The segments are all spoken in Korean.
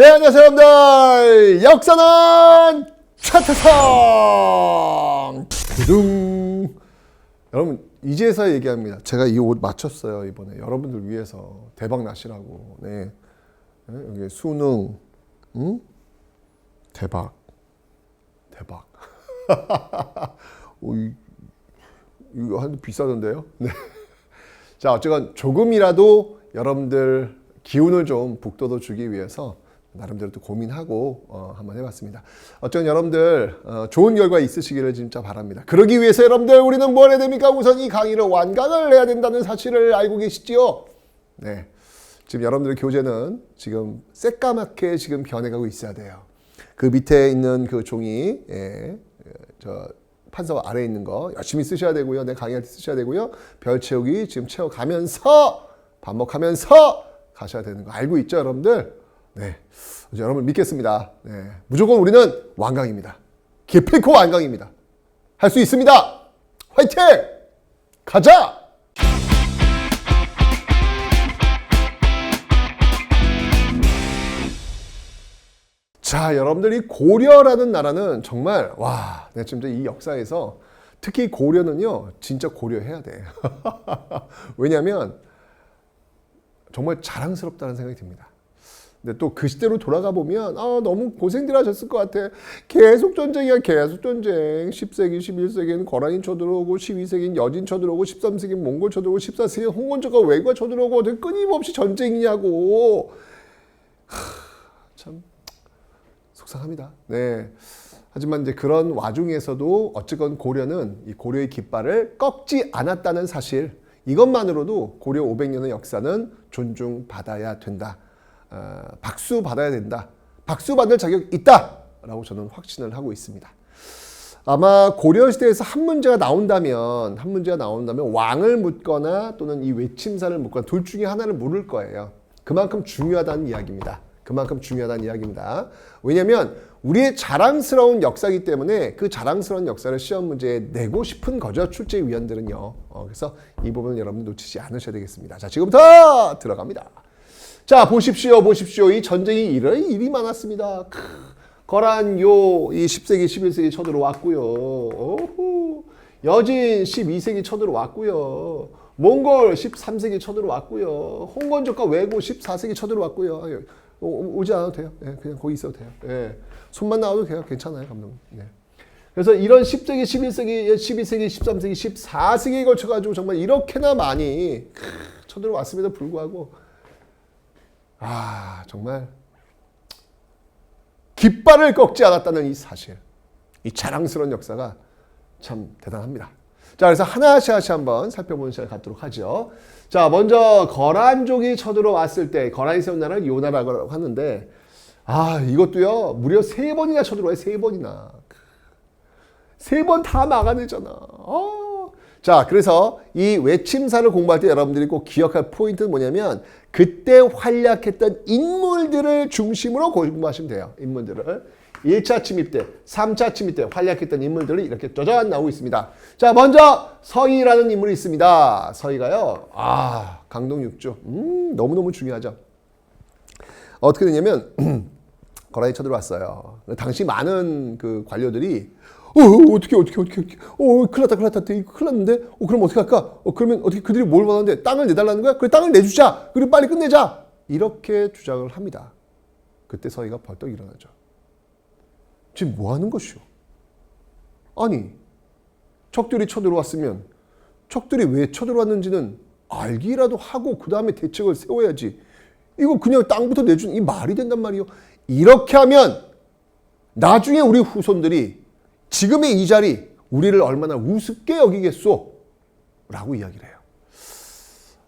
네, 안녕하세요, 여러분들. 역사는 차태성! 두둥. 여러분, 이제서 얘기합니다. 제가 이 옷 맞췄어요, 이번에. 여러분들 위해서. 대박 나시라고. 네. 네, 여기 수능. 응? 대박. 대박. 오, 이, 이거 한 비싸던데요? 네. 자, 어쨌건 조금이라도 여러분들 기운을 좀 북돋워 주기 위해서 나름대로 또 고민하고 어, 한번 해봤습니다. 어쨌든 여러분들 어, 좋은 결과 있으시기를 진짜 바랍니다. 그러기 위해서 여러분들 우리는 뭘 해야 됩니까? 우선 이 강의를 완강을 해야 된다는 사실을 알고 계시지요? 네. 지금 여러분들 교재는 지금 새까맣게 지금 변해가고 있어야 돼요. 그 밑에 있는 그 종이, 예, 저 판서 아래에 있는 거 열심히 쓰셔야 되고요. 내 강의할 때 쓰셔야 되고요. 별 채우기 지금 채워가면서 반복하면서 가셔야 되는 거 알고 있죠, 여러분들? 네. 여러분 믿겠습니다. 네. 무조건 우리는 완강입니다. 기필코 완강입니다. 할 수 있습니다. 화이팅! 가자! 자, 여러분들 이 고려라는 나라는 정말 와, 내가 지금 이 역사에서 특히 고려는요, 진짜 고려해야 돼. 왜냐하면 정말 자랑스럽다는 생각이 듭니다. 근데 또 그 시대로 돌아가 보면 아, 너무 고생들 하셨을 것 같아. 계속 전쟁이야, 계속 전쟁. 10세기, 11세기는 거란이 쳐들어오고 12세기는 여진 쳐들어오고 13세기는 몽골 쳐들어오고 14세기는 홍건조가 외과 쳐들어오고 어떻게 끊임없이 전쟁이냐고. 하, 참 속상합니다. 네. 하지만 이제 그런 와중에서도 어쨌건 고려는 이 고려의 깃발을 꺾지 않았다는 사실 이것만으로도 고려 500년의 역사는 존중받아야 된다. 어, 박수 받아야 된다. 박수 받을 자격 있다라고 저는 확신을 하고 있습니다. 아마 고려 시대에서 한 문제가 나온다면 한 문제가 나온다면 왕을 묻거나 또는 이 외침사를 묻거나 둘 중에 하나를 물을 거예요. 그만큼 중요하다는 이야기입니다. 그만큼 중요하다는 이야기입니다. 왜냐하면 우리의 자랑스러운 역사이기 때문에 그 자랑스러운 역사를 시험 문제에 내고 싶은 거죠. 출제위원들은요. 어, 그래서 이 부분은 여러분 놓치지 않으셔야 되겠습니다. 자, 지금부터 들어갑니다. 자, 보십시오, 보십시오. 이 전쟁이 이런 일이 많았습니다. 크, 거란 요 이 10세기, 11세기 쳐들어왔고요. 오호. 여진 12세기 쳐들어왔고요. 몽골 13세기 쳐들어왔고요. 홍건조과 왜고 14세기 쳐들어왔고요. 오, 오지 않아도 돼요. 예, 그냥 거기 있어도 돼요. 예. 손만 나와도 돼요. 괜찮아요, 감독님. 예. 그래서 이런 10세기, 11세기, 12세기, 13세기, 14세기에 걸쳐가지고 정말 이렇게나 많이 크, 쳐들어왔음에도 불구하고 아 정말 깃발을 꺾지 않았다는 이 사실, 이 자랑스러운 역사가 참 대단합니다. 자, 그래서 하나씩 하나씩 한번 살펴보는 시간을 갖도록 하죠. 자, 먼저 거란족이 쳐들어왔을 때 거란이 세운 나라를 요나라고 하는데 아, 이것도요. 무려 세 번이나 쳐들어와요. 세 번이나. 세 번 다 막아내잖아. 아. 자, 그래서 이 외침사를 공부할 때 여러분들이 꼭 기억할 포인트는 뭐냐면 그때 활약했던 인물들을 중심으로 공부하시면 돼요. 인물들을. 1차 침입 때, 3차 침입 때 활약했던 인물들이 이렇게 짜잔 나오고 있습니다. 자, 먼저 서희라는 인물이 있습니다. 서희가요. 아, 강동 육주. 음, 너무너무 중요하죠. 어떻게 되냐면 거란이 쳐들어왔어요. 당시 많은 그 관료들이 어, 어떻게 어떻게 어떻게 어떻게 어 큰일 났다 큰일 났다. 큰일 났는데? 어 그럼 어떻게 할까? 어 그러면 어떻게 그들이 뭘 원하는데? 땅을 내달라는 거야? 그래 땅을 내주자. 그리고 빨리 끝내자. 이렇게 주장을 합니다. 그때 서희가 벌떡 일어나죠. 지금 뭐 하는 것이오? 아니 적들이 쳐들어왔으면 적들이 왜 쳐들어왔는지는 알기라도 하고 그 다음에 대책을 세워야지. 이거 그냥 땅부터 내주는 이 말이 된단 말이요 이렇게 하면 나중에 우리 후손들이 지금의 이 자리 우리를 얼마나 우습게 여기겠소? 라고 이야기를 해요.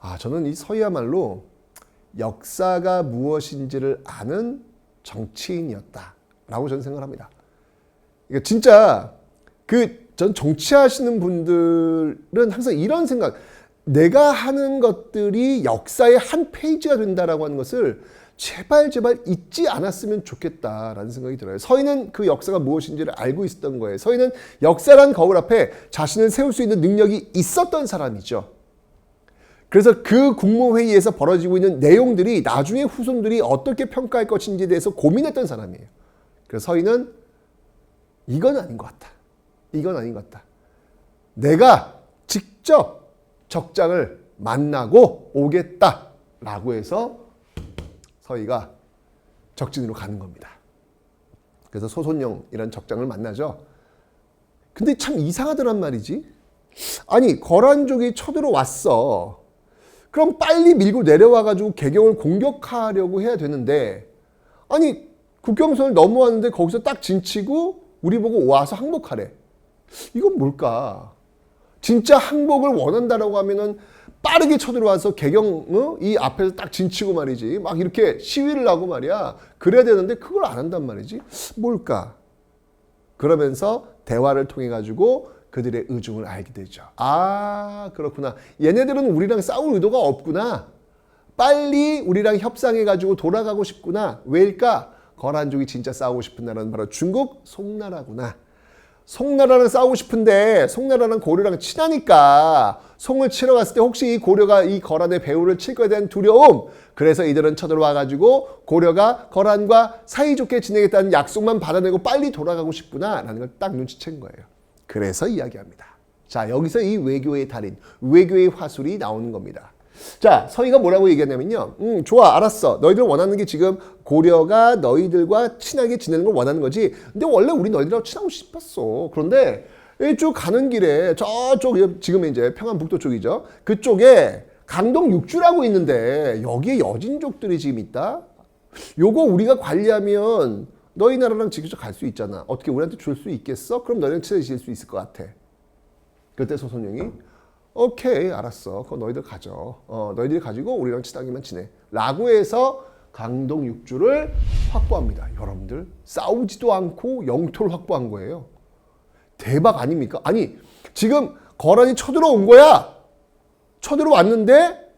아, 저는 이 서희야말로 역사가 무엇인지를 아는 정치인이었다. 라고 저는 생각을 합니다. 그러니까 진짜 그 전 정치하시는 분들은 항상 이런 생각, 내가 하는 것들이 역사의 한 페이지가 된다라고 하는 것을 제발 제발 잊지 않았으면 좋겠다라는 생각이 들어요. 서인은 그 역사가 무엇인지를 알고 있었던 거예요. 서인은 역사란 거울 앞에 자신을 세울 수 있는 능력이 있었던 사람이죠. 그래서 그 국무회의에서 벌어지고 있는 내용들이 나중에 후손들이 어떻게 평가할 것인지에 대해서 고민했던 사람이에요. 그래서 서희는 이건 아닌 것 같다. 이건 아닌 것 같다. 내가 직접 적장을 만나고 오겠다라고 해서 서희가 적진으로 가는 겁니다. 그래서 소손영이라는 적장을 만나죠. 근데 참 이상하더란 말이지. 아니 거란족이 쳐들어왔어. 그럼 빨리 밀고 내려와가지고 개경을 공격하려고 해야 되는데 아니 국경선을 넘어왔는데 거기서 딱 진치고 우리 보고 와서 항복하래. 이건 뭘까? 진짜 항복을 원한다라고 하면은 빠르게 쳐들어와서 개경 어? 이 앞에서 딱 진치고 말이지 막 이렇게 시위를 하고 말이야 그래야 되는데 그걸 안 한단 말이지 뭘까? 그러면서 대화를 통해 가지고 그들의 의중을 알게 되죠. 아 그렇구나. 얘네들은 우리랑 싸울 의도가 없구나. 빨리 우리랑 협상해 가지고 돌아가고 싶구나. 왜일까? 거란족이 진짜 싸우고 싶은 나라는 바로 중국 송나라구나. 송나라랑 싸우고 싶은데 송나라랑 고려랑 친하니까 송을 치러 갔을 때 혹시 이 고려가 이 거란의 배후를 칠 거에 대한 두려움 그래서 이들은 쳐들어와 가지고 고려가 거란과 사이좋게 지내겠다는 약속만 받아내고 빨리 돌아가고 싶구나 라는 걸 딱 눈치챈 거예요. 그래서 이야기합니다. 자 여기서 이 외교의 달인 외교의 화술이 나오는 겁니다. 자, 서희가 뭐라고 얘기하냐면요. 음, 좋아, 알았어. 너희들 원하는 게 지금 고려가 너희들과 친하게 지내는 걸 원하는 거지. 근데 원래 우리 너희들하고 친하고 싶었어. 그런데 쭉 가는 길에 저쪽, 지금 이제 평안북도 쪽이죠. 그쪽에 강동 육주라고 있는데 여기에 여진족들이 지금 있다? 요거 우리가 관리하면 너희 나라랑 직접 갈 수 있잖아. 어떻게 우리한테 줄 수 있겠어? 그럼 너희랑 친해질 수 있을 것 같아. 그때 소선영이 오케이 알았어. 그거 너희들 가져. 어, 너희들이 가지고 우리랑 친하기만 지내. 라고 해서 강동 육주를 확보합니다. 여러분들 싸우지도 않고 영토를 확보한 거예요. 대박 아닙니까? 아니 지금 거란이 쳐들어온 거야. 쳐들어왔는데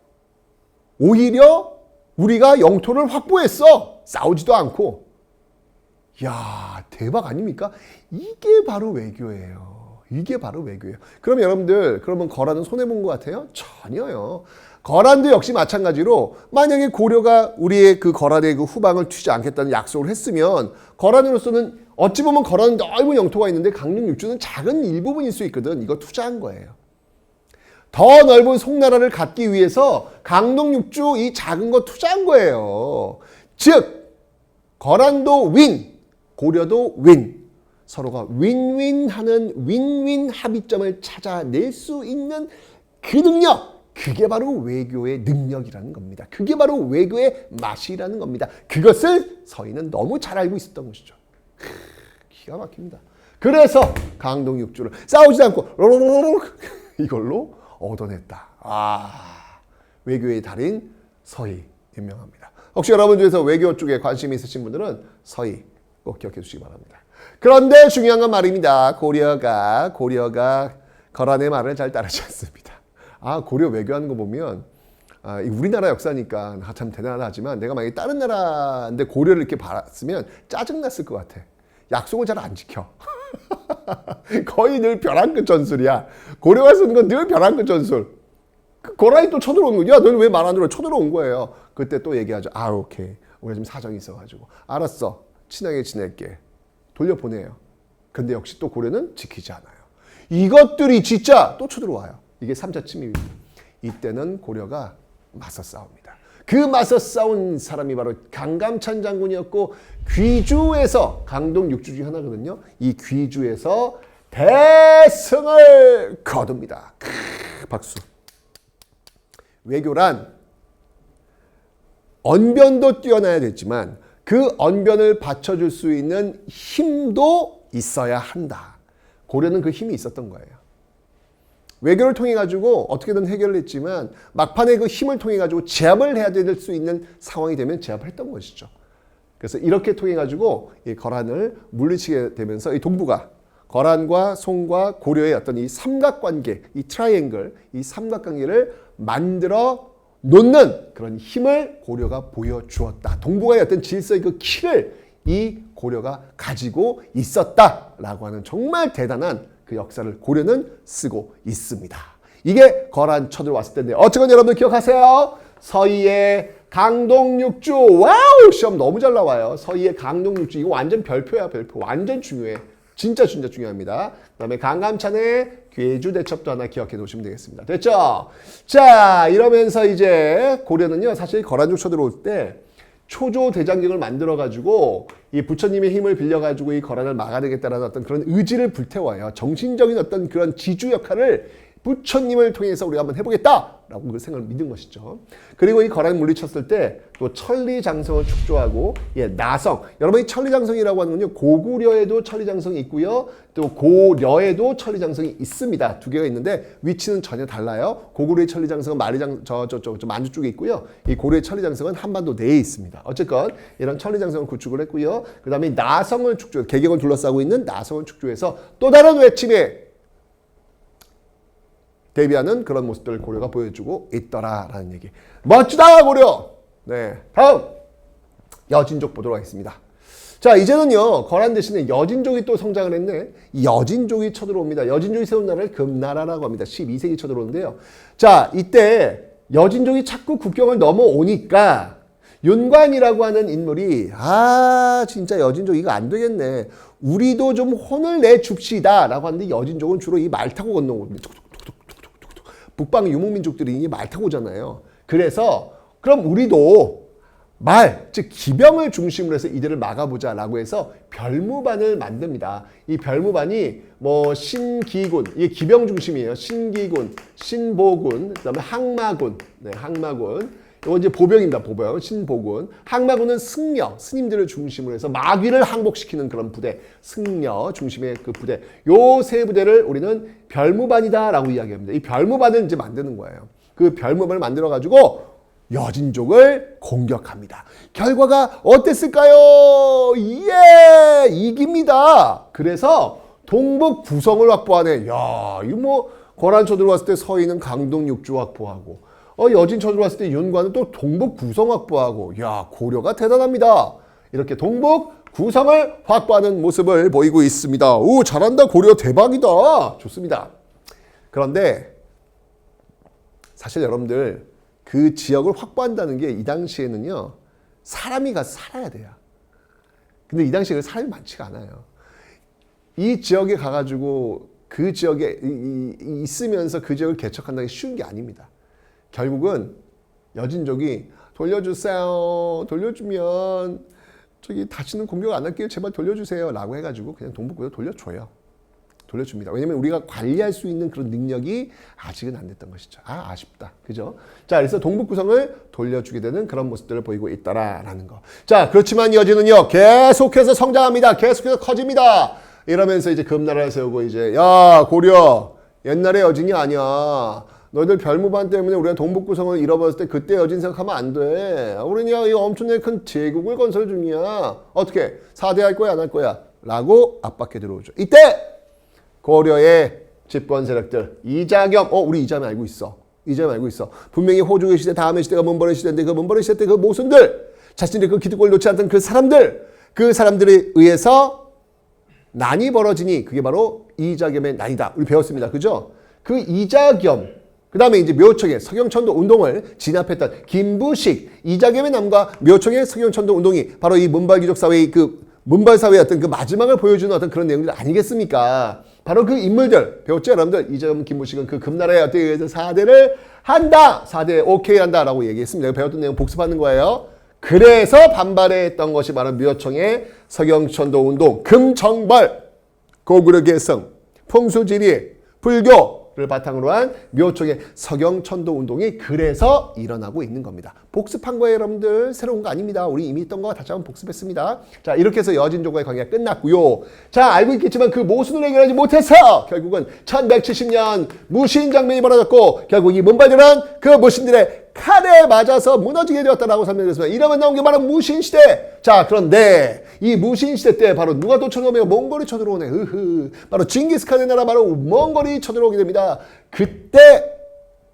오히려 우리가 영토를 확보했어. 싸우지도 않고. 야 대박 아닙니까? 이게 바로 외교예요 이게 바로 외교예요. 그럼 여러분들 그러면 거란은 손해 본 것 같아요? 전혀요. 거란도 역시 마찬가지로 만약에 고려가 우리의 그 거란의 그 후방을 튀지 않겠다는 약속을 했으면 거란으로서는 어찌 보면 거란은 넓은 영토가 있는데 강릉 육주는 작은 일부분일 수 있거든. 이거 투자한 거예요. 더 넓은 송나라를 갖기 위해서 강동 육주 이 작은 거 투자한 거예요. 즉 거란도 윈, 고려도 윈. 서로가 윈윈하는 윈윈 합의점을 찾아낼 수 있는 그 능력 그게 바로 외교의 능력이라는 겁니다. 그게 바로 외교의 맛이라는 겁니다. 그것을 서희는 너무 잘 알고 있었던 것이죠. 기가 막힙니다. 그래서 강동 육주를 싸우지 않고 이걸로 얻어냈다. 아 외교의 달인 서희 유명합니다. 혹시 여러분 중에서 외교 쪽에 관심이 있으신 분들은 서희 꼭 기억해 주시기 바랍니다. 그런데 중요한 건 말입니다. 고려가 고려가 거란의 말을 잘 따르지 않습니다. 아 고려 외교하는 거 보면 아, 우리나라 역사니까 아, 참 대단하지만 내가 만약에 다른 나라인데 고려를 이렇게 봤으면 짜증났을 것 같아. 약속을 잘 안 지켜. 거의 늘 벼랑 끝 전술이야. 고려가 쓰는 건 늘 벼랑 끝 전술. 그 고라니 또 쳐들어온 거야. 너는 왜 말 안 들어? 쳐들어온 거예요. 그때 또 얘기하죠. 아 오케이. 우리가 지금 사정이 있어가지고. 알았어. 친하게 지낼게. 돌려보내요. 근데 역시 또 고려는 지키지 않아요. 이것들이 진짜 또 쳐들어와요. 이게 3차 침입입니다. 이때는 고려가 맞서 싸웁니다. 그 맞서 싸운 사람이 바로 강감찬 장군이었고 귀주에서 강동 육주 중 하나거든요. 이 귀주에서 대승을 거둡니다. 크, 박수. 외교란 언변도 뛰어나야 됐지만 그 언변을 받쳐줄 수 있는 힘도 있어야 한다. 고려는 그 힘이 있었던 거예요. 외교를 통해 가지고 어떻게든 해결을 했지만 막판에 그 힘을 통해 가지고 제압을 해야 될 수 있는 상황이 되면 제압을 했던 것이죠. 그래서 이렇게 통해 가지고 이 거란을 물리치게 되면서 이 동부가 거란과 송과 고려의 어떤 이 삼각관계, 이 트라이앵글, 이 삼각관계를 만들어 놓는 그런 힘을 고려가 보여주었다. 동북아의 어떤 질서의 그 키를 이 고려가 가지고 있었다라고 하는 정말 대단한 그 역사를 고려는 쓰고 있습니다. 이게 거란 쳐들어왔을 텐데 어쨌건 여러분들 기억하세요. 서희의 강동육주 와우 시험 너무 잘 나와요. 서희의 강동육주 이거 완전 별표야 별표 완전 중요해. 진짜 진짜 중요합니다. 그다음에 강감찬의 괴주 대첩도 하나 기억해 놓으시면 되겠습니다. 됐죠? 자 이러면서 이제 고려는요 사실 거란족 쳐들어올 때 초조 대장경을 만들어 가지고 이 부처님의 힘을 빌려 가지고 이 거란을 막아내겠다라는 어떤 그런 의지를 불태워요. 정신적인 어떤 그런 지주 역할을 부처님을 통해서 우리가 한번 해보겠다라고 그 생각을 믿은 것이죠. 그리고 이 거란 물리쳤을 때 또 천리장성을 축조하고 예 나성. 여러분 이 천리장성이라고 하는 건요. 고구려에도 천리장성이 있고요. 또 고려에도 천리장성이 있습니다. 두 개가 있는데 위치는 전혀 달라요. 고구려의 천리장성은 마리장 저저저 저, 만주 쪽에 있고요. 이 고려의 천리장성은 한반도 내에 있습니다. 어쨌건 이런 천리장성을 구축을 했고요. 그다음에 나성을 축조 개경을 둘러싸고 있는 나성을 축조해서 또 다른 외침에 대비하는 그런 모습들을 고려가 보여주고 있더라라는 얘기. 멋지다 고려. 네, 다음 여진족 보도록 하겠습니다. 자 이제는요 거란 대신에 여진족이 또 성장을 했네. 이 여진족이 쳐들어옵니다. 여진족이 세운 나라를 금나라라고 합니다. 12세기 쳐들어오는데요. 자 이때 여진족이 자꾸 국경을 넘어오니까 윤관이라고 하는 인물이 아 진짜 여진족 이거 안 되겠네. 우리도 좀 혼을 내 줍시다 라고 하는데 여진족은 주로 이 말 타고 건너옵니다. 북방 유목민족들이 이말 타고 오잖아요. 그래서 그럼 우리도 말, 즉 기병을 중심으로 해서 이들을 막아보자 라고 해서 별무반을 만듭니다. 이 별무반이 뭐 신기군, 이게 기병 중심이에요. 신기군, 신보군, 그 다음에 항마군, 네, 항마군. 이거 이제 보병입니다. 보병, 신보군. 항마군은 승려, 스님들을 중심으로 해서 마귀를 항복시키는 그런 부대, 승려 중심의 그 부대. 요 세 부대를 우리는 별무반이다라고 이야기합니다. 이 별무반을 이제 만드는 거예요. 그 별무반을 만들어 가지고 여진족을 공격합니다. 결과가 어땠을까요? 예, 이깁니다. 그래서 동북 구성을 확보하네. 야, 이거 뭐 거란초 들어왔을 때 서희는 강동 육주 확보하고 어, 여진 쳐들어왔을 때 윤관은 또 동북 구성 확보하고 야 고려가 대단합니다. 이렇게 동북 구성을 확보하는 모습을 보이고 있습니다. 오 잘한다 고려 대박이다. 좋습니다. 그런데 사실 여러분들 그 지역을 확보한다는 게 이 당시에는요 사람이 가서 살아야 돼요. 근데 이 당시에 그 사람이 많지가 않아요. 이 지역에 가가지고 그 지역에 있으면서 그 지역을 개척한다는 게 쉬운 게 아닙니다. 결국은 여진족이 돌려주세요. 돌려주면 저기 다시는 공격 안 할게요. 제발 돌려주세요 라고 해가지고 그냥 동북구로 돌려줘요. 돌려줍니다. 왜냐면 우리가 관리할 수 있는 그런 능력이 아직은 안 됐던 것이죠. 아 아쉽다. 그죠? 자 그래서 동북구성을 돌려주게 되는 그런 모습들을 보이고 있다라는 거. 자 그렇지만 여진은요 계속해서 성장합니다. 계속해서 커집니다. 이러면서 이제 금나라를 세우고 이제 야 고려 옛날의 여진이 아니야. 너희들 별무반 때문에 우리가 동북구성을 잃어버렸을 때 그때 여진 생각하면 안 돼. 우리는 이 엄청나게 큰 제국을 건설 중이야. 어떻게? 4대 할 거야 안 할 거야? 라고 압박해 들어오죠. 이때 고려의 집권 세력들 이자겸 어 우리 이자겸 알고 있어. 이자겸 알고 있어. 분명히 호족의 시대 다음의 시대가 문벌의 시대인데 그 문벌의 시대 때 그 모순들 자신들이 그 기득권을 놓지 않던 그 사람들 그 사람들에 의해서 난이 벌어지니 그게 바로 이자겸의 난이다. 우리 배웠습니다. 그죠? 그 이자겸 그 다음에 이제 묘청의 서경천도 운동을 진압했던 김부식, 이자겸의 남과 묘청의 서경천도 운동이 바로 이 문발귀족 사회의 그 문발 사회의 어떤 그 마지막을 보여주는 어떤 그런 내용들 아니겠습니까? 바로 그 인물들 배웠죠, 여러분들. 이자겸, 김부식은 그 금나라의 어떤 의해서 4대를 한다, 4대 오케이 한다 라고 얘기했습니다. 내가 배웠던 내용 복습하는 거예요. 그래서 반발했던 것이 바로 묘청의 서경천도 운동, 금정벌, 고구려 개성, 풍수지리, 불교 를 바탕으로 한 묘촉의 서경천도 운동이 그래서 일어나고 있는 겁니다. 복습한 거예요, 여러분들. 새로운 거 아닙니다. 우리 이미 있던 거 다시 한번 복습했습니다. 자, 이렇게 해서 여진족과의 관계가 끝났고요. 자, 알고 있겠지만 그 모순을 해결하지 못해서 결국은 1170년 무신 장면이 벌어졌고 결국 이 문발들은 그 무신들의 칼에 맞아서 무너지게 되었다라고 설명했습니다. 이러면 나온 게 바로 무신시대. 자, 그런데 이 무신시대 때 바로 누가 또 쳐들어오면 몽골이 쳐들어오네. 으흐. 바로 징기스칸의 나라 바로 몽골이 쳐들어오게 됩니다. 그때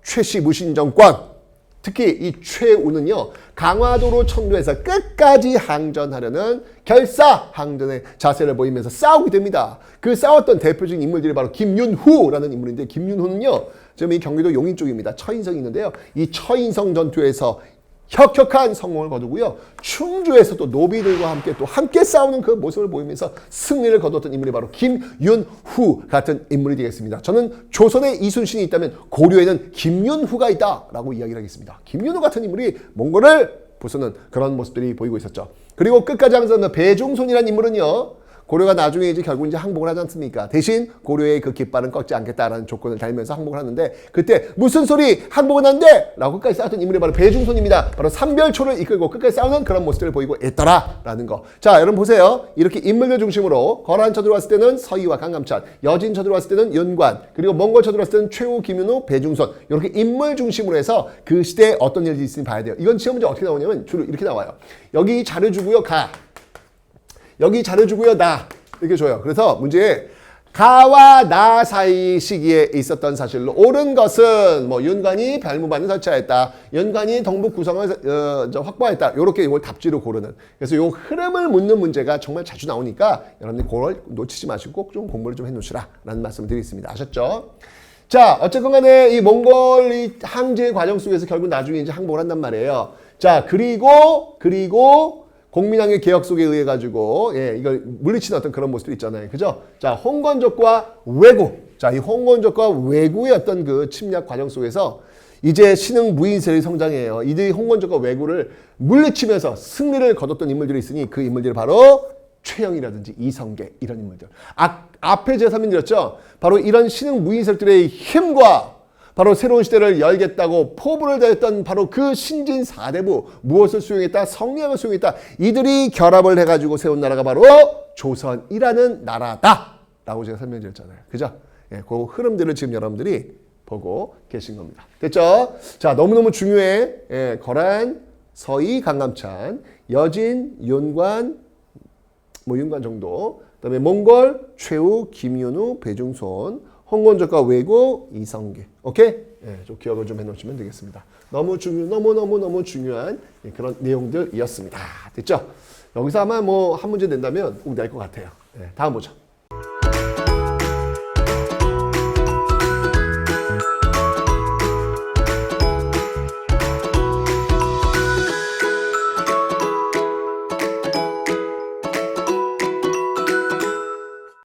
최씨 무신 정권 특히 이 최우는요 강화도로 천도에서 끝까지 항전하려는 결사 항전의 자세를 보이면서 싸우게 됩니다. 그 싸웠던 대표적인 인물들이 바로 김윤후라는 인물인데 김윤후는요 지금 이 경기도 용인 쪽입니다. 처인성이 있는데요. 이 처인성 전투에서 혁혁한 성공을 거두고요. 충주에서도 노비들과 함께 또 함께 싸우는 그 모습을 보이면서 승리를 거뒀던 인물이 바로 김윤후 같은 인물이 되겠습니다. 저는 조선에 이순신이 있다면 고려에는 김윤후가 있다라고 이야기를 하겠습니다. 김윤후 같은 인물이 몽골을 부수는 그런 모습들이 보이고 있었죠. 그리고 끝까지 하면서 배종손이라는 인물은요. 고려가 나중에 이제 결국 이제 항복을 하지 않습니까? 대신 고려의 그 깃발은 꺾지 않겠다라는 조건을 달면서 항복을 하는데 그때 무슨 소리 항복은 안 돼! 라고 끝까지 싸웠던 인물이 바로 배중손입니다. 바로 삼별초를 이끌고 끝까지 싸우는 그런 모습들을 보이고 있더라라는 거. 자, 여러분 보세요. 이렇게 인물들 중심으로 거란 쳐들어 왔을 때는 서희와 강감찬, 여진 쳐들어 왔을 때는 윤관, 그리고 몽골 쳐들어 왔을 때는 최후, 김윤호, 배중손 이렇게 인물 중심으로 해서 그 시대에 어떤 일이 있으니 봐야 돼요. 이건 시험 문제 어떻게 나오냐면 주로 이렇게 나와요. 여기 잘해주고요, 가. 여기 잘해주고요 나 이렇게 줘요. 그래서 문제에 가와 나 사이 시기에 있었던 사실로 옳은 것은 뭐 윤관이 별무반을 설치하였다. 윤관이 동북 구성을 어, 저 확보했다. 이렇게 이걸 답지로 고르는. 그래서 이 흐름을 묻는 문제가 정말 자주 나오니까 여러분들 그걸 놓치지 마시고 꼭 좀 공부를 좀 해놓으시라 라는 말씀을 드리겠습니다. 아셨죠? 자, 어쨌건 간에 이 몽골 이 항제 과정 속에서 결국 나중에 이제 항복을 한단 말이에요. 자, 그리고, 그리고, 공민왕의 개혁 속에 의해 가지고, 예, 이걸 물리치는 어떤 그런 모습도 있잖아요. 그죠? 자, 홍건적과 왜구. 자, 이 홍건적과 왜구의 어떤 그 침략 과정 속에서 이제 신흥 무인세력이 성장해요. 이들이 홍건적과 왜구를 물리치면서 승리를 거뒀던 인물들이 있으니 그 인물들이 바로 최영이라든지 이성계 이런 인물들. 아, 앞에 제가 설명드렸죠. 바로 이런 신흥 무인설들의 힘과 바로 새로운 시대를 열겠다고 포부를 다했던 바로 그 신진 사대부 무엇을 수용했다? 성리학을 수용했다. 이들이 결합을 해가지고 세운 나라가 바로 조선이라는 나라다 라고 제가 설명드렸잖아요. 그죠? 예, 그 흐름들을 지금 여러분들이 보고 계신 겁니다. 됐죠? 자, 너무너무 중요해. 예, 거란, 서희, 강감찬, 여진, 윤관, 뭐 윤관 정도. 그 다음에 몽골, 최우, 김윤우, 배중손, 홍건적과 왜구, 이성계. 오케이? 예, 좀 기억을 좀 해놓으시면 되겠습니다. 너무 중요, 너무 너무 너무 중요한 예, 그런 내용들이었습니다. 됐죠? 여기서 아마 뭐 한 문제 낸다면 꼭 낼 것 같아요. 예, 다음 보죠.